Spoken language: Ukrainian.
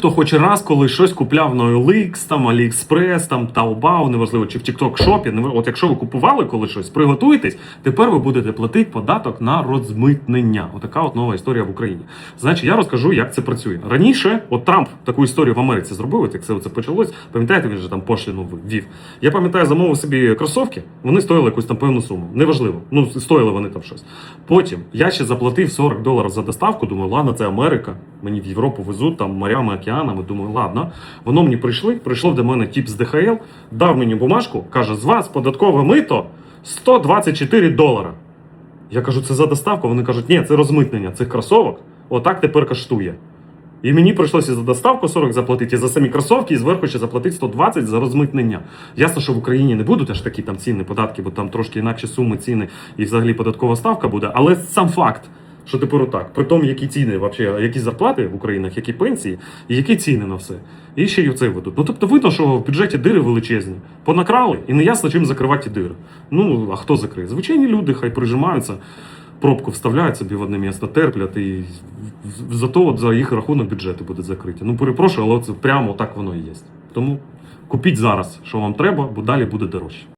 Хто хоч раз, коли щось купляв на OLX, там AliExpress, там Taobao, неважливо, чи в TikTok неважливо, от якщо ви купували коли щось, приготуйтесь, тепер ви будете платити податок на розмитнення. Отака от нова історія в Україні. Значить, я розкажу, як це працює. Раніше, от Трамп таку історію в Америці зробив, як це, це почалось. Пам'ятаєте, він же там пошліну ввів. Я пам'ятаю, замовив собі кросовки, вони стоїли якусь там певну суму. Неважливо. Ну, стоїли вони там щось. Потім я ще заплатив 40 доларів за доставку. Думаю, ладно, це Америка. Мені в Європу везуть там морями, океанами. Думаю, ладно. Воно мені прийшли. Прийшло до мене тіп з ДХЛ, дав мені бумажку, каже: з вас податкове мито 124 долара. Я кажу, це за доставку. Вони кажуть, ні, це розмитнення цих кросовок. Отак тепер коштує. І мені прийшлося за доставку 40 заплатити, і за самі кросовки, і зверху ще заплатити 120 за розмитнення. Ясно, що в Україні не будуть аж такі там ціни, податки, бо там трошки інакші суми ціни і взагалі податкова ставка буде. Але сам факт, що тепер отак, при тому, які ціни, вообще, які зарплати в Українах, які пенсії, і які ціни на все. І ще й оце ведуть. Ну тобто видно, що в бюджеті дири величезні. Понакрали, і не ясно, чим закривати ті дири. Ну, а хто закриє? Звичайні люди, хай прижимаються пробку вставляють собі в одне місце, терплять, і зато от за їх рахунок бюджети будуть закриті. Ну, перепрошую, але це прямо так воно і є. Тому купіть зараз, що вам треба, бо далі буде дорожче.